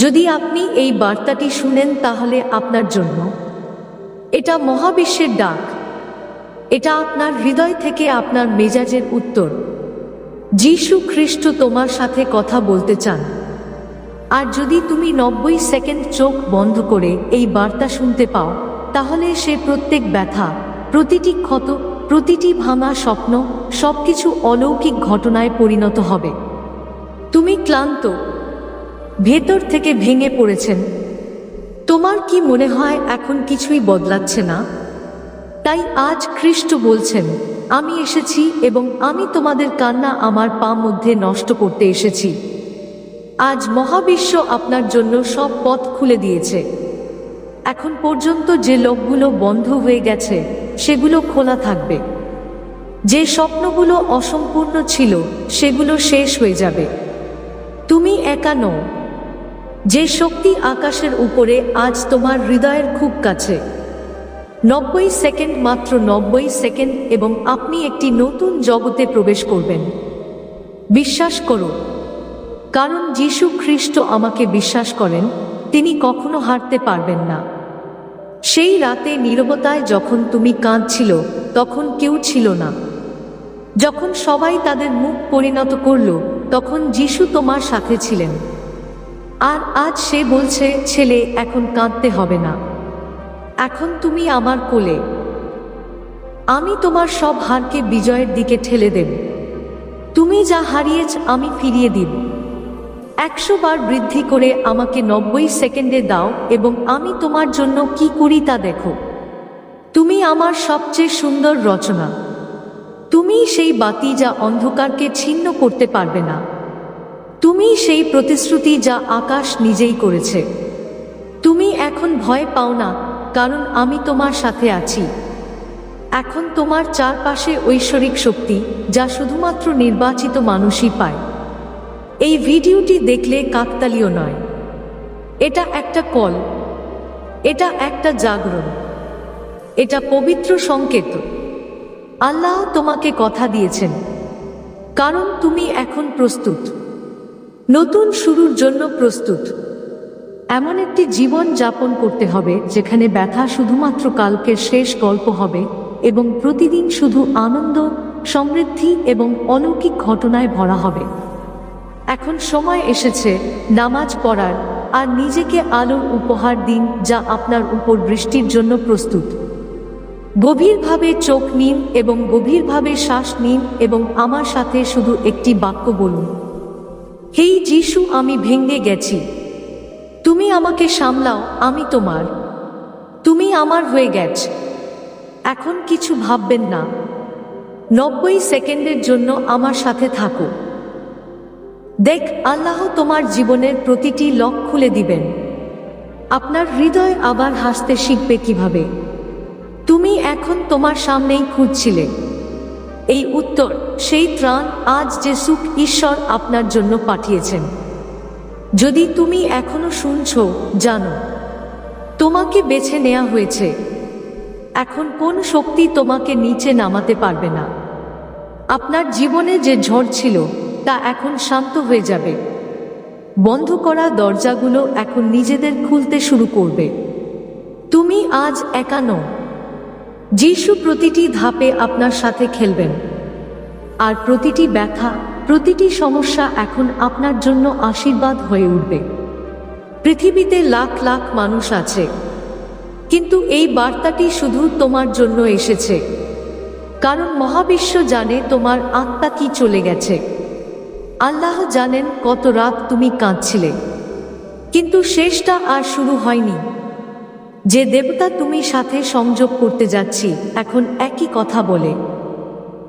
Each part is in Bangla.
যদি আপনি এই বার্তাটি শুনেন তাহলে আপনার জন্য এটা মহাবিশ্বের ডাক। এটা আপনার হৃদয় থেকে আপনার মেজাজের উত্তর। যিশু খ্রিস্ট তোমার সাথে কথা বলতে চান। আর যদি তুমি নব্বই সেকেন্ড চোখ বন্ধ করে এই বার্তা শুনতে পাও, তাহলে সে প্রত্যেক ব্যথা, প্রতিটি ক্ষত, প্রতিটি ভাঙা স্বপ্ন, সবকিছু অলৌকিক ঘটনায় পরিণত হবে। তুমি ক্লান্ত ভেতর থেকে ভেঙে পড়েছেন। তোমার কি মনে হয় এখন কিছুই বদলাচ্ছে না? তাই আজ খ্রিস্ট বলছেন, আমি এসেছি এবং আমি তোমাদের কান্না আমার পা মধ্যে নষ্ট করতে এসেছি। আজ মহাবিশ্ব আপনার জন্য সব পথ খুলে দিয়েছে। এখন পর্যন্ত যে লোকগুলো বন্ধ হয়ে গেছে, সেগুলো খোলা থাকবে। যে স্বপ্নগুলো অসম্পূর্ণ ছিল, সেগুলো শেষ হয়ে যাবে। তুমি একা নও যে শক্তি আকাশের উপরে আজ তোমার হৃদয়ের খুব কাছে। নব্বই সেকেন্ড মাত্র নব্বই সেকেন্ড এবং আপনি একটি নতুন জগতে প্রবেশ করবেন। বিশ্বাস করো, কারণ যীশু খ্রিস্ট আমাকে বিশ্বাস করেন, তিনি কখনো হারতে পারবেন না। সেই রাতে নীরবতায় যখন তুমি কাঁদছিল, তখন কেউ ছিল না। যখন সবাই তাদের মুখ পরিণত করল, তখন যিশু তোমার সাথে ছিলেন। আর আজ সে বলছে, ছেলে, এখন কাঁদতে হবে না। এখন তুমি আমার কোলে। আমি তোমার সব হারকে বিজয়ের দিকে ঠেলে দেব। তুমি যা হারিয়েছ, আমি ফিরিয়ে দিব। একশো বার বৃদ্ধি করে আমাকে নব্বই সেকেন্ডে দাও এবং আমি তোমার জন্য কি করি তা দেখো। তুমি আমার সবচেয়ে সুন্দর রচনা। তুমি সেই বাতি যা অন্ধকারকে ছিন্ন করতে পারবে না। তুমি সেই প্রতিশ্রুতি যা আকাশ নিজেই করেছে। তুমি এখন ভয় পাও না, কারণ আমি তোমার সাথে আছি। এখন তোমার চারপাশে ঐশ্বরিক শক্তি, যা শুধুমাত্র নির্বাচিত মানুষই পায়। এই ভিডিওটি দেখলে কাকতালীয় নয়। এটা একটা কল। এটা একটা জাগরণ। এটা পবিত্র সংকেত। আল্লাহ তোমাকে কথা দিয়েছেন। কারণ তুমি এখন প্রস্তুত। নতুন শুরুর জন্য প্রস্তুত। এমন একটি জীবন যাপন করতে হবে, যেখানে ব্যথা শুধুমাত্র কালকের শেষ গল্প হবে এবং প্রতিদিন শুধু আনন্দ, সমৃদ্ধি এবং অলৌকিক ঘটনায় ভরা হবে। এখন সময় এসেছে নামাজ পড়ার, আর নিজেকে আলোর উপহার দিন যা আপনার উপর বৃষ্টির জন্য প্রস্তুত। গভীরভাবে চোখ নিন এবং গভীরভাবে শ্বাস নিন এবং আমার সাথে শুধু একটি বাক্য বলুন। হেই যিশু, আমি ভেঙে গেছি। তুমি আমাকে সামলাও, আমি তোমার। তুমি আমার হয়ে গেছ। এখন কিছু ভাববেন না। নব্বই সেকেন্ডের জন্য আমার সাথে থাকো। দেখ, আল্লাহ তোমার জীবনের প্রতিটি লক খুলে দিবেন। আপনার হৃদয় আবার হাসতে শিখবে কীভাবে? তুমি এখন তোমার সামনেই খুঁজছিলে। এই উত্তর, সেই ত্রাণ আজ যে সুখ ঈশ্বর আপনার জন্য পাঠিয়েছেন। যদি তুমি এখনও শুনছ, জানো, তোমাকে বেছে নেওয়া হয়েছে। এখন কোন শক্তি তোমাকে নিচে নামাতে পারবে না। আপনার জীবনে যে ঝড় ছিল, তা এখন শান্ত হয়ে যাবে। বন্ধ করা দরজাগুলো এখন নিজেদের খুলতে শুরু করবে। তুমি আজ একা নও যিশু প্রতিটি ধাপে আপনার সাথে খেলবেন। আর প্রতিটি ব্যথা, প্রতিটি সমস্যা এখন আপনার জন্য আশীর্বাদ হয়ে উঠবে। পৃথিবীতে লাখ লাখ মানুষ আছে। কিন্তু এই বার্তাটি শুধু তোমার জন্য এসেছে। কারণ মহাবিশ্ব জানে তোমার আত্মা কি চলে গেছে। আল্লাহ জানেন কত রাত তুমি কাঁদছিলে। কিন্তু শেষটা আর শুরু হয়নি। যে দেবতা তুমি সাথে সংযোগ করতে যাচ্ছি, এখন একই কথা বলে।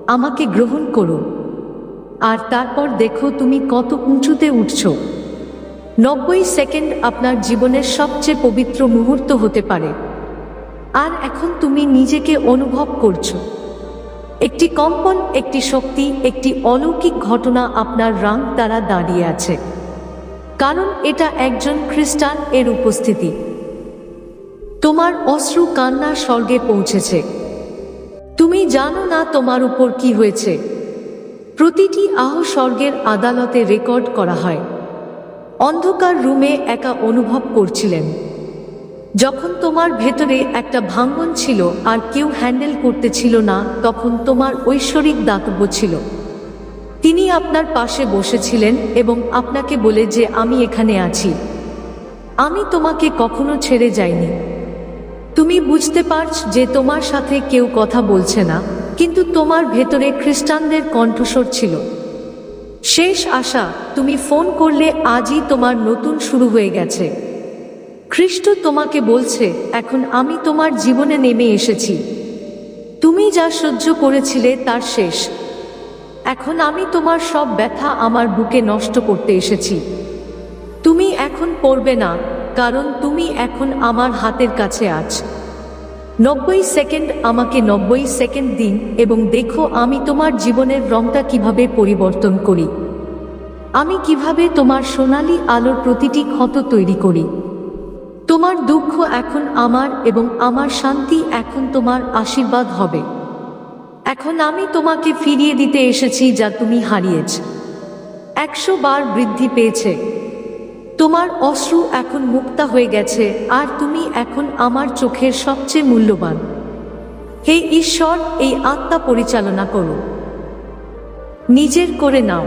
আমাকে গ্রহণ করো। আর তারপর দেখো তুমি কত উঁচুতে উঠছ। নব্বই সেকেন্ড আপনার জীবনের সবচেয়ে পবিত্র মুহূর্ত হতে পারে। আর এখন তুমি নিজেকে অনুভব করছ। একটি কম্পন, একটি শক্তি, একটি অলৌকিক ঘটনা আপনার রাং দ্বারা দাঁড়িয়ে আছে। কারণ এটা একজন খ্রিস্টান এর উপস্থিতি। তোমার অশ্রু কান্না স্বর্গে পৌঁছেছে। তুমি জানো না তোমার উপর কি হয়েছে। প্রতিটি আহ স্বর্গের আদালতে রেকর্ড করা হয়। অন্ধকার রুমে একা অনুভব করছিলেন। যখন তোমার ভেতরে একটা ভাঙ্গন ছিল আর কেউ হ্যান্ডেল করতে ছিল না, তখন তোমার ঐশ্বরিক দাতব্য ছিল। তিনি আপনার পাশে বসেছিলেন এবং আপনাকে বলে যে, আমি এখানে আছি। আমি তোমাকে কখনো ছেড়ে যাইনি। তুমি বুঝতে পারছ যে তোমার সাথে কেউ কথা বলছে না, কিন্তু তোমার ভেতরে খ্রিস্টানদের কণ্ঠস্বর ছিল। শেষ আশা, তুমি ফোন করলে আজই তোমার নতুন শুরু হয়ে গেছে। খ্রিস্ট তোমাকে বলছে, এখন আমি তোমার জীবনে নেমে এসেছি। তুমি যা সহ্য করেছিলে তার শেষ। এখন আমি তোমার সব ব্যথা আমার বুকে নষ্ট করতে এসেছি। তুমি এখন পড়বে না কারণ তুমি এখন আমার হাতের কাছে আছ। নব্বই সেকেন্ড আমাকে নব্বই সেকেন্ড দিন এবং দেখো আমি তোমার জীবনের রংটা কীভাবে পরিবর্তন করি। আমি কীভাবে তোমার সোনালি আলোর প্রতিটি ক্ষত তৈরি করি। তোমার দুঃখ এখন আমার এবং আমার শান্তি এখন তোমার আশীর্বাদ হবে। এখন আমি তোমাকে ফিরিয়ে দিতে এসেছি যা তুমি হারিয়েছ। একশো বার বৃদ্ধি পেয়েছে। তোমার অশ্রু এখন মুক্তা হয়ে গেছে, আর তুমি এখন আমার চোখের সবচেয়ে মূল্যবান। হে ঈশ্বর, এই আত্মা পরিচালনা করো। নিজের করে নাও।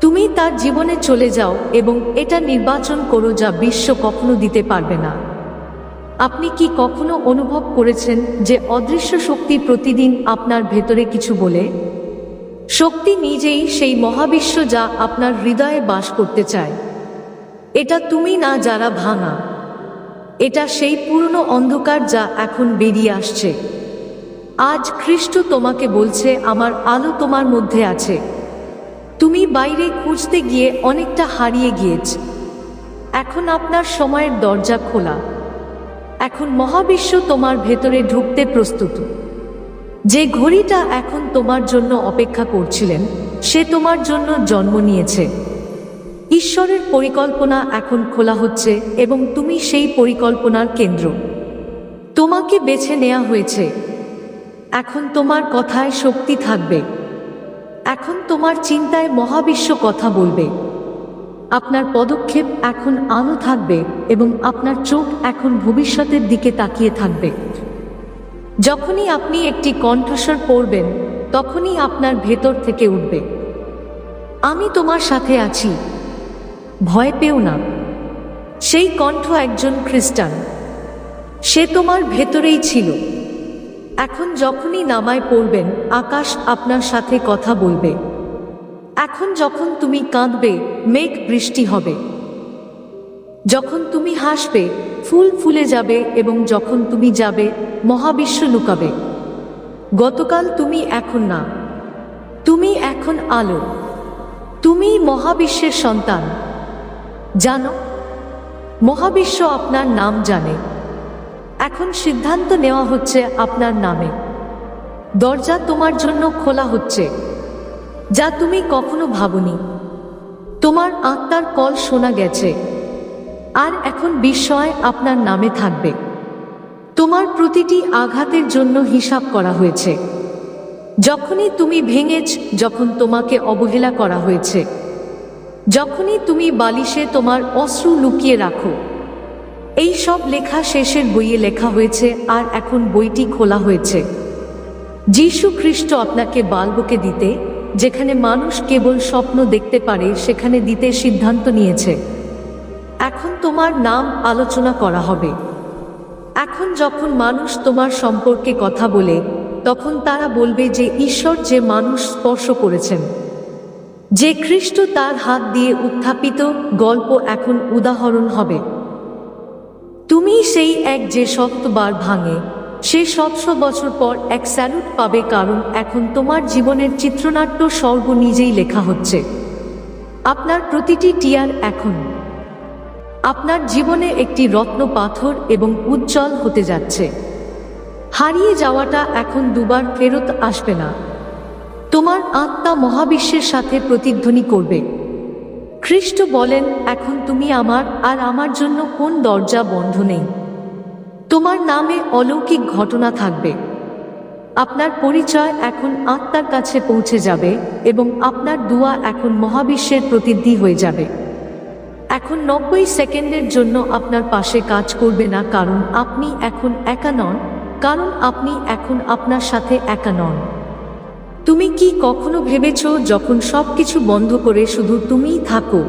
তুমি তার জীবনে চলে যাও এবং এটা নির্বাচন করো যা বিশ্ব কখনো দিতে পারবে না। আপনি কি কখনো অনুভব করেছেন যে অদৃশ্য শক্তি প্রতিদিন আপনার ভেতরে কিছু বলে? শক্তি নিজেই সেই মহাবিশ্ব যা আপনার হৃদয়ে বাস করতে চায়। এটা তুমি না যারা ভাঙা। এটা সেই পুরনো অন্ধকার যা এখন বেরিয়ে আসছে। আজ খ্রিস্ট তোমাকে বলছে, আমার আলো তোমার মধ্যে আছে। তুমি বাইরে খুঁজতে গিয়ে অনেকটা হারিয়ে গিয়েছ। এখন আপনার সময়ের দরজা খোলা। এখন মহাবিশ্ব তোমার ভেতরে ঢুকতে প্রস্তুত। যে ঘড়িটা এখন তোমার জন্য অপেক্ষা করছিলেন, সে তোমার জন্য জন্ম নিয়েছে। ঈশ্বরের পরিকল্পনা এখন খোলা হচ্ছে এবং তুমি সেই পরিকল্পনার কেন্দ্র। তোমাকে বেছে নেওয়া হয়েছে। এখন তোমার কথায় শক্তি থাকবে। এখন তোমার চিন্তায় মহাবিশ্ব কথা বলবে। আপনার পদক্ষেপ এখন আলো থাকবে এবং আপনার চোখ এখন ভবিষ্যতের দিকে তাকিয়ে থাকবে। যখনই আপনি একটি কণ্ঠস্বর পড়বেন, তখনই আপনার ভেতর থেকে উঠবে। আমি তোমার সাথে আছি। ভয় পেও না। সেই কণ্ঠ একজন খ্রিস্টান। সে তোমার ভেতরেই ছিল। এখন যখনই নামায় পড়বেন, আকাশ আপনার সাথে কথা বলবে। এখন যখন তুমি কাঁদবে, মেঘ বৃষ্টি হবে। যখন তুমি হাসবে, ফুল ফুলে যাবে এবং যখন তুমি যাবে, মহাবিশ্ব লুকাবে। গতকাল তুমি এখন না। তুমি এখন আলো। তুমি মহাবিশ্বের সন্তান। জানো, মহাবিশ্ব আপনার নাম জানে। এখন সিদ্ধান্ত নেওয়া হচ্ছে আপনার নামে। দরজা তোমার জন্য খোলা হচ্ছে, যা তুমি কখনো ভাবনি। তোমার আত্মার কল শোনা গেছে, আর এখন বিস্ময় আপনার নামে থাকবে। তোমার প্রতিটি আঘাতের জন্য হিসাব করা হয়েছে। যখনই তুমি ভেঙেছ, যখন তোমাকে অবহেলা করা হয়েছে যখনই তুমি বালিশে তোমার অশ্রু লুকিয়ে রাখো, এই সব লেখা শেষের বইয়ে লেখা হয়েছে আর এখন বইটি খোলা হয়েছে। যীশু খ্রিস্ট আপনাকে বাল্বকে দিতে, যেখানে মানুষ কেবল স্বপ্ন দেখতে পারে, সেখানে দিতে সিদ্ধান্ত নিয়েছে। এখন তোমার নাম আলোচনা করা হবে। এখন যখন মানুষ তোমার সম্পর্কে কথা বলে, তখন তারা বলবে যে ঈশ্বর যে মানুষ স্পর্শ করেছেন। যে খ্রিস্ট তার হাত দিয়ে উত্থাপিত, গল্প এখন উদাহরণ হবে। তুমি সেই এক যে শতবার ভাঙে, সে সবশো বছর পর এক স্যালুট পাবে কারণ এখন তোমার জীবনের চিত্রনাট্য স্বর্গ নিজেই লেখা হচ্ছে। আপনার প্রতিটি টিয়ার এখন। আপনার জীবনে একটি রত্ন পাথর এবং উজ্জ্বল হতে যাচ্ছে। হারিয়ে যাওয়াটা এখন দুবার ফেরত আসবে না। তোমার আত্মা মহাবিশ্বের সাথে প্রতিধ্বনি করবে। খ্রিস্ট বলেন, এখন তুমি আমার আর আমার জন্য কোন দরজা বন্ধ নেই? তোমার নামে অলৌকিক ঘটনা থাকবে। আপনার পরিচয় এখন আত্মার কাছে পৌঁছে যাবে এবং আপনার দুয়া এখন মহাবিশ্বের প্রতিদ্ধি হয়ে যাবে। এখন নব্বই সেকেন্ডের জন্য আপনার পাশে কাজ করবে না কারণ আপনি এখন একা নন, কারণ আপনি এখন আপনার সাথে একা নন। তুমি কি কখনো ভেবেছ যখন সব কিছু বন্ধ করে শুধু তুমিই থাকো?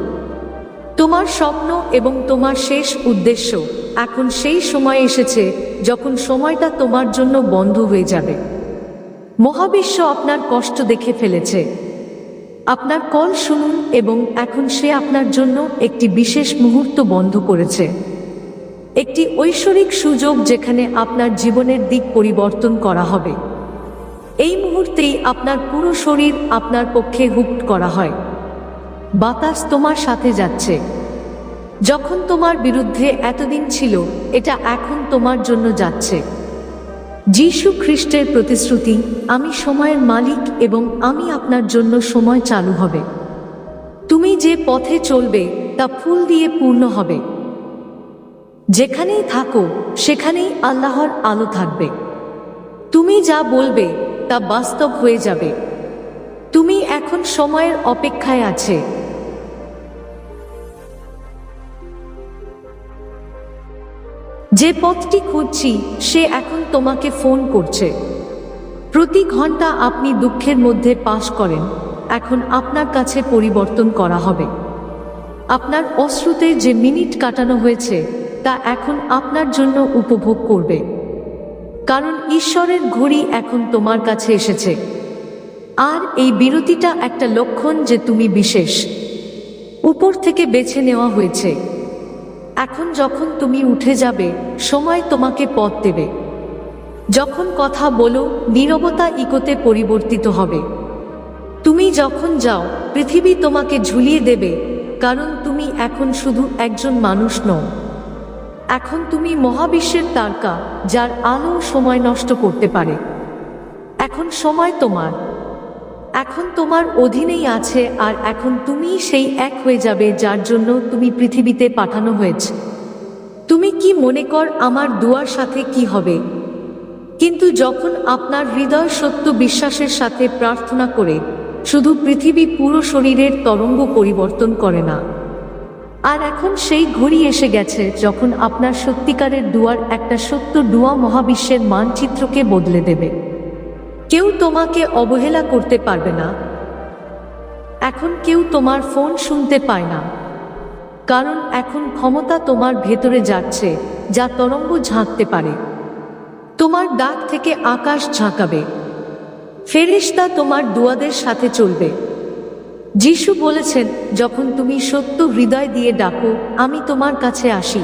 তোমার স্বপ্ন এবং তোমার শেষ উদ্দেশ্য এখন সেই সময় এসেছে যখন সময়টা তোমার জন্য বন্ধ হয়ে যাবে। মহাবিশ্ব আপনার কষ্ট দেখে ফেলেছে। আপনার কল শুনুন এবং এখন সে আপনার জন্য একটি বিশেষ মুহূর্ত বন্ধ করেছে। একটি ঐশ্বরিক সুযোগ যেখানে আপনার জীবনের দিক পরিবর্তন করা হবে। এই মুহূর্তেই আপনার পুরো শরীর আপনার পক্ষে হুকড করা হয়। বাতাস তোমার সাথে যাচ্ছে। যখন তোমার বিরুদ্ধে এতদিন ছিল, এটা এখন তোমার জন্য যাচ্ছে। যীশু খ্রিস্টের প্রতিশ্রুতি, আমি সময়ের মালিক এবং আমি আপনার জন্য সময় চালু হবে। তুমি যে পথে চলবে, তা ফুল দিয়ে পূর্ণ হবে। যেখানেই থাকো, সেখানেই আল্লাহর আলো থাকবে। তুমি যা বলবে তা বাস্তব হয়ে যাবে। তুমি এখন সময়ের অপেক্ষায় আছে। যে পথটি খুঁজছি, সে এখন তোমাকে ফোন করছে। প্রতি ঘণ্টা আপনি দুঃখের মধ্যে পাশ করেন। এখন আপনার কাছে পরিবর্তন করা হবে। আপনার অশ্রুতে যে মিনিট কাটানো হয়েছে, তা এখন আপনার জন্য উপভোগ করবে। কারণ ঈশ্বরের ঘড়ি এখন তোমার কাছে এসেছে। আর এই বিরতিটা একটা লক্ষণ যে তুমি বিশেষ। উপর থেকে বেছে নেওয়া হয়েছে। এখন যখন তুমি উঠে যাবে, সময় তোমাকে পথ দেবে। যখন কথা বলো, নীরবতা ইকোতে পরিবর্তিত হবে। তুমি যখন যাও, পৃথিবী তোমাকে ঝুলিয়ে দেবে, কারণ তুমি এখন শুধু একজন মানুষ নও। এখন তুমি মহাবিশ্বের তারকা, যার আলো সময় নষ্ট করতে পারে। এখন সময় তোমার। এখন তোমার অধীনেই আছে আর এখন তুমি সেই এক হয়ে যাবে যার জন্য তুমি পৃথিবীতে পাঠানো হয়েছে। তুমি কি মনে কর আমার দুয়ার সাথে কি হবে? কিন্তু যখন আপনার হৃদয় সত্য বিশ্বাসের সাথে প্রার্থনা করে, শুধু পৃথিবী পুরো শরীরের তরঙ্গ পরিবর্তন করে না। আর এখন সেই ঘড়ি এসে গেছে, যখন আপনার সত্যিকারের দুয়ার একটা সত্য ডুয়া মহাবিশ্বের মানচিত্রকে বদলে দেবে। কেউ তোমাকে অবহেলা করতে পারবে না। এখন কেউ তোমার ফোন শুনতে পায় না। কারণ এখন ক্ষমতা তোমার ভেতরে যাচ্ছে, যা তরঙ্গ ঝাঁকতে পারে। তোমার ডাক থেকে আকাশ ঝাঁকাবে। ফেরিস্তা তোমার দুয়াদের সাথে চলবে। যিশু বলেছেন, যখন তুমি সত্য হৃদয় দিয়ে ডাকো, আমি তোমার কাছে আসি।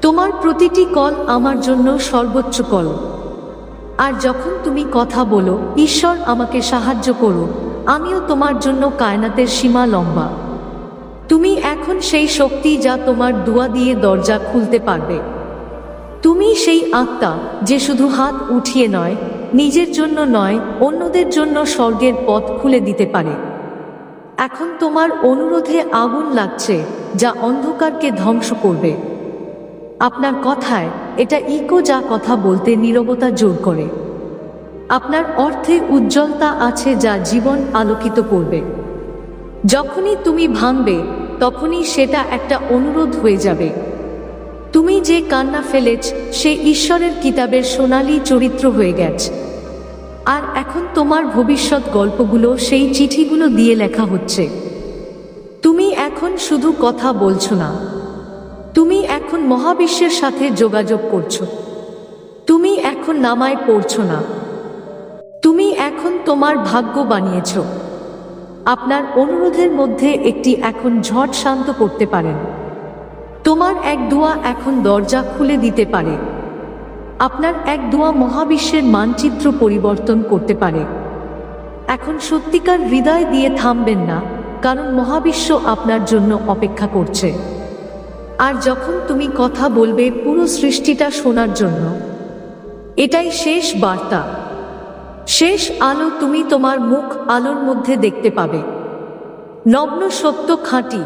তোমার প্রতিটি কল আমার জন্য সর্বোচ্চ কল। আর যখন তুমি কথা বলো, ঈশ্বর আমাকে সাহায্য করো, আমিও তোমার জন্য কায়নাতের সীমা লম্বা। তুমি এখন সেই শক্তি যা তোমার দুয়া দিয়ে দরজা খুলতে পারবে। তুমি সেই আত্মা যে শুধু হাত উঠিয়ে নয়, নিজের জন্য নয়, অন্যদের জন্য স্বর্গের পথ খুলে দিতে পারে। এখন তোমার অনুরোধে আগুন লাগছে, যা অন্ধকারকে ধ্বংস করবে। আপনার কথায় এটা ইকো যা কথা বলতে নীরবতা জোর করে। আপনার অর্থে উজ্জ্বলতা আছে যা জীবন আলোকিত করবে। যখনই তুমি ভাঙবে, তখনই সেটা একটা অনুরোধ হয়ে যাবে। তুমি যে কান্না ফেলেছ, সে ঈশ্বরের কিতাবের সোনালী চরিত্র হয়ে গেছে। আর এখন তোমার ভবিষ্যৎ গল্পগুলো, সেই চিঠিগুলো দিয়ে লেখা হচ্ছে। তুমি এখন শুধু কথা বলছো না। তুমি এখন মহাবিশ্বের সাথে যোগাযোগ করছ। তুমি এখন নামায় পড়ছো না। তুমি এখন তোমার ভাগ্য বানিয়েছ। আপনার অনুরোধের মধ্যে একটি এখন ঝট শান্ত করতে পারেন। তোমার এক দোয়া এখন দরজা খুলে দিতে পারে। আপনার এক দোয়া মহাবিশ্বের মানচিত্র পরিবর্তন করতে পারে। এখন সত্যিকার হৃদয় দিয়ে থামবেন না, কারণ মহাবিশ্ব আপনার জন্য অপেক্ষা করছে। আর যখন তুমি কথা বলবে পুরো সৃষ্টিটা শোনার জন্য, এটাই শেষ বার্তা। শেষ আলো তুমি তোমার মুখ আলোর মধ্যে দেখতে পাবে। নগ্ন সত্য খাঁটি।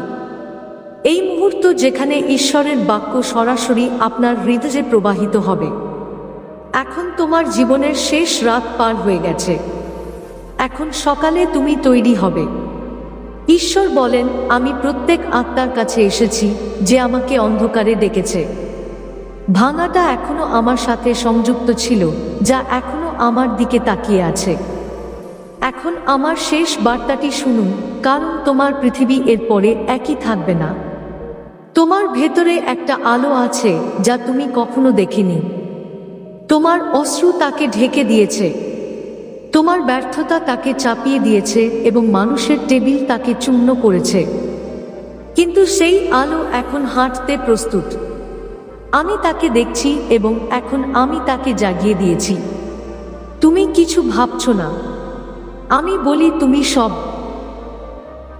এই মুহূর্ত যেখানে ঈশ্বরের বাক্য সরাসরি আপনার হৃদয়ে প্রবাহিত হবে। এখন তোমার জীবনের শেষ রাত পার হয়ে গেছে। এখন সকালে তুমি তৈরি হবে। ঈশ্বর বলেন, আমি প্রত্যেক আত্মার কাছে এসেছি যে আমাকে অন্ধকারে ডেকেছে। ভাঙাটা এখনও আমার সাথে সংযুক্ত ছিল, যা এখনও আমার দিকে তাকিয়ে আছে। এখন আমার শেষ বার্তাটি শুনুন, কারণ তোমার পৃথিবী এরপরে একই থাকবে না। তোমার ভেতরে একটা আলো আছে, যা তুমি কখনো দেখিনি। তোমার অশ্রু তাকে ঢেকে দিয়েছে। তোমার ব্যর্থতা তাকে চাপিয়ে দিয়েছে এবং মানুষের টেবিল তাকে চূর্ণ করেছে। কিন্তু সেই আলো এখন হাঁটতে প্রস্তুত। আমি তাকে দেখছি এবং এখন আমি তাকে জাগিয়ে দিয়েছি। তুমি কিছু ভাবছ না। আমি বলি, তুমি সব।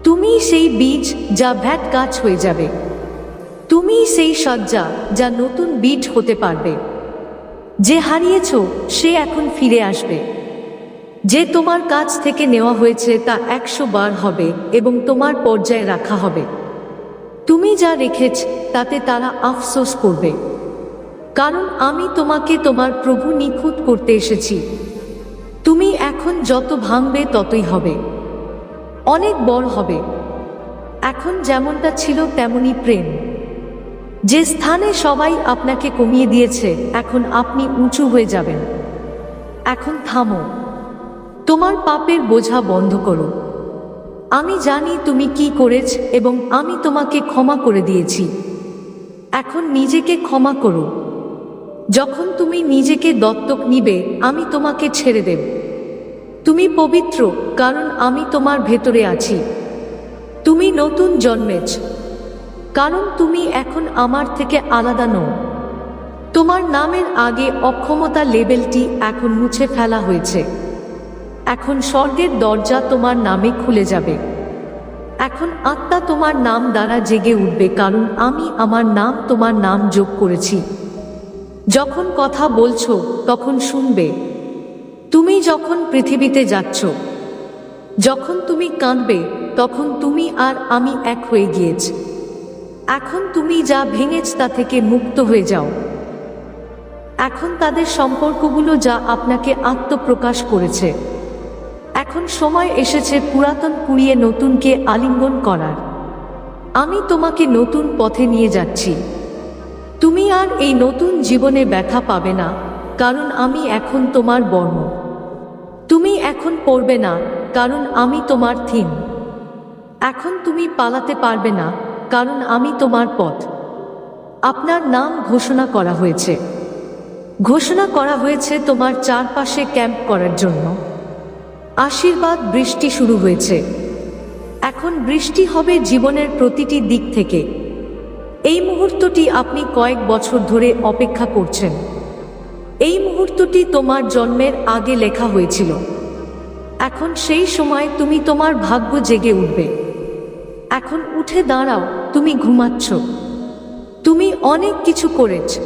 তুমি সেই বীজ যা ভ্যাট গাছ হয়ে যাবে। তুমি সেই সজ্জা যা নতুন বীজ হতে পারবে। যে হারিয়েছ, সে এখন ফিরে আসবে। যে তোমার কাছ থেকে নেওয়া হয়েছে, তা একশো বার হবে এবং তোমার পর্যায়ে রাখা হবে। তুমি যা রেখেছ, তাতে তারা আফসোস করবে। কারণ আমি তোমাকে তোমার প্রভু নিখুঁত করতে এসেছি। তুমি এখন যত ভাঙবে, ততই হবে। অনেক বড় হবে। এখন যেমনটা ছিল, তেমনই প্রেম। যে স্থানে সবাই আপনাকে কমিয়ে দিয়েছে, এখন আপনি উঁচু হয়ে যাবেন। এখন থামো। তোমার পাপের বোঝা বন্ধ করো। আমি জানি তুমি কি করেছ এবং আমি তোমাকে ক্ষমা করে দিয়েছি। এখন নিজেকে ক্ষমা করো। যখন তুমি নিজেকে দত্তক নিবে, আমি তোমাকে ছেড়ে দেব। তুমি পবিত্র, কারণ আমি তোমার ভেতরে আছি। তুমি নতুন জন্মেছ। কারণ তুমি এখন আমার থেকে আলাদা নও। তোমার নামের আগে অক্ষমতা লেবেলটি এখন মুছে ফেলা হয়েছে। এখন স্বর্গের দরজা তোমার নামে খুলে যাবে। এখন আত্মা তোমার নাম দ্বারা জেগে উঠবে কারণ আমি আমার নাম তোমার নাম যোগ করেছি। যখন কথা বলছো, তখন শুনবে। তুমি যখন পৃথিবীতে যাচ্ছ, যখন তুমি কাঁদবে, তখন তুমি আর আমি এক হয়ে গিয়েছি। এখন তুমি যা ভেঙেছ তা থেকে মুক্ত হয়ে যাও। এখন তাদের সম্পর্কগুলো যা আপনাকে আত্মপ্রকাশ করেছে। এখন সময় এসেছে পুরাতন কুড়িয়ে নতুনকে আলিঙ্গন করার। আমি তোমাকে নতুন পথে নিয়ে যাচ্ছি। তুমি আর এই নতুন জীবনে ব্যথা পাবে না, কারণ আমি এখন তোমার বর্ণ। তুমি এখন পড়বে না, কারণ আমি তোমার থিম। এখন তুমি পালাতে পারবে না কারণ আমি তোমার পথ। আপনার নাম ঘোষণা করা হয়েছে। ঘোষণা করা হয়েছে তোমার চারপাশে ক্যাম্প করার জন্য। আশীর্বাদ বৃষ্টি শুরু হয়েছে। এখন বৃষ্টি হবে জীবনের প্রতিটি দিক থেকে। এই মুহূর্তটি আপনি কয়েক বছর ধরে অপেক্ষা করছেন। এই মুহূর্তটি তোমার জন্মের আগে লেখা হয়েছিল। এখন সেই সময় তুমি তোমার ভাগ্য জেগে উঠবে। এখন উঠে দাঁড়াও, তুমি ঘুমাচ্ছ। তুমি অনেক কিছু করেছ।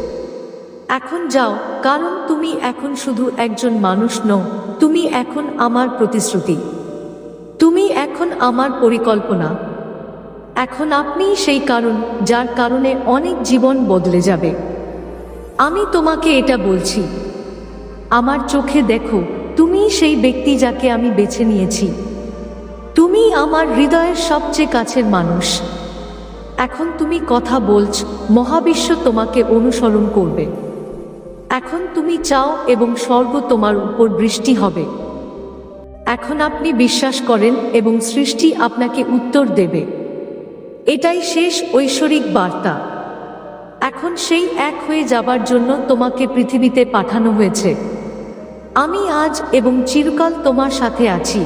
এখন যাও, কারণ তুমি এখন শুধু একজন মানুষ নও, তুমি এখন আমার প্রতিশ্রুতি। তুমি এখন আমার পরিকল্পনা। এখন আপনিই সেই কারণ, যার কারণে অনেক জীবন বদলে যাবে। আমি তোমাকে এটা বলছি। আমার চোখে দেখো তুমি সেই ব্যক্তি যাকে আমি বেছে নিয়েছি। তুমি আমার হৃদয়ের সবচেয়ে কাছের মানুষ। এখন তুমি কথা বলছ, মহাবিশ্ব তোমাকে অনুসরণ করবে। এখন তুমি চাও এবং স্বর্গ তোমার উপর বৃষ্টি হবে। এখন আপনি বিশ্বাস করেন এবং সৃষ্টি আপনাকে উত্তর দেবে। এটাই শেষ ঐশ্বরিক বার্তা। এখন সেই এক হয়ে যাবার জন্য তোমাকে পৃথিবীতে পাঠানো হয়েছে। আমি আজ এবং চিরকাল তোমার সাথে আছি।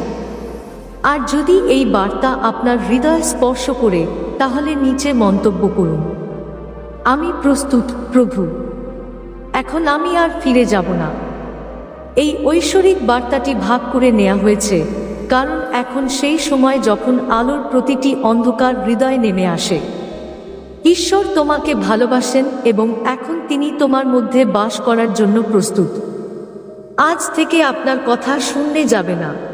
আর যদি এই বার্তা আপনার হৃদয় স্পর্শ করে, তাহলে নিচে মন্তব্য করুন। আমি প্রস্তুত, প্রভু। এখন আমি আর ফিরে যাব না। এই ঐশ্বরিক বার্তাটি ভাগ করে নেওয়া হয়েছে, কারণ এখন সেই সময় যখন আলোর প্রতিটি অন্ধকার হৃদয় নেমে আসে। ঈশ্বর তোমাকে ভালোবাসেন এবং এখন তিনি তোমার মধ্যে বাস করার জন্য প্রস্তুত। আজ থেকে আপনার কথা শুনলে যাবে না।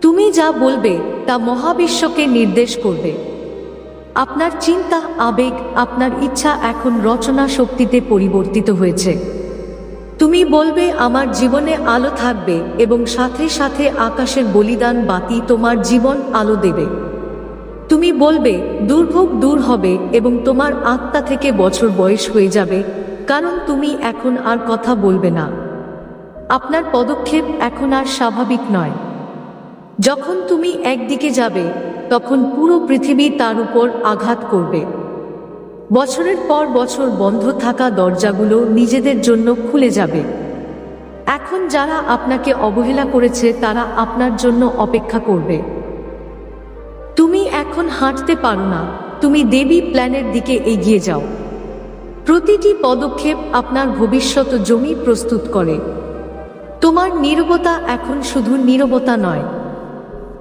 তুমি যা বলবে তা মহাবিশ্বকে নির্দেশ করবে। আপনার চিন্তা, আবেগ, আপনার ইচ্ছা এখন রচনা শক্তিতে পরিবর্তিত হয়েছে। তুমি বলবে, আমার জীবনে আলো থাকবে এবং সাথে সাথে আকাশের বলিদান বাতি তোমার জীবন আলো দেবে। তুমি বলবে, দুর্ভোগ দূর হবে এবং তোমার আত্মা থেকে বছর বয়স হয়ে যাবে, কারণ তুমি এখন আর কথা বলবে না। আপনার পদক্ষেপ এখন আর স্বাভাবিক নয়। যখন তুমি একদিকে যাবে, তখন পুরো পৃথিবী তার উপর আঘাত করবে। বছরের পর বছর বন্ধ থাকা দরজাগুলো নিজেদের জন্য খুলে যাবে। এখন যারা আপনাকে অবহেলা করেছে, তারা আপনার জন্য অপেক্ষা করবে। তুমি এখন হাঁটতে পারো না, তুমি দেবী প্ল্যানের দিকে এগিয়ে যাও। প্রতিটি পদক্ষেপ আপনার ভবিষ্যৎ জমি প্রস্তুত করে। তোমার নীরবতা এখন শুধু নীরবতা নয়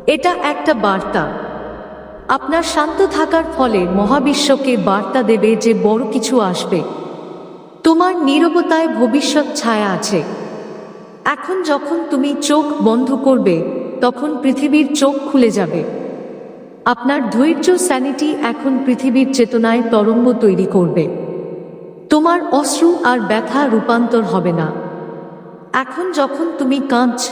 এটা একটা বার্তা। আপনার শান্ত থাকার ফলে মহাবিশ্বকে বার্তা দেবে যে বড় কিছু আসবে। তোমার নীরবতায় ভবিষ্যৎ ছায়া আছে। এখন যখন তুমি চোখ বন্ধ করবে, তখন পৃথিবীর চোখ খুলে যাবে। আপনার ধৈর্য স্যানিটি এখন পৃথিবীর চেতনায় তরঙ্গ তৈরি করবে। তোমার অশ্রু আর ব্যথা রূপান্তর হবে না। এখন যখন তুমি কাঁদছ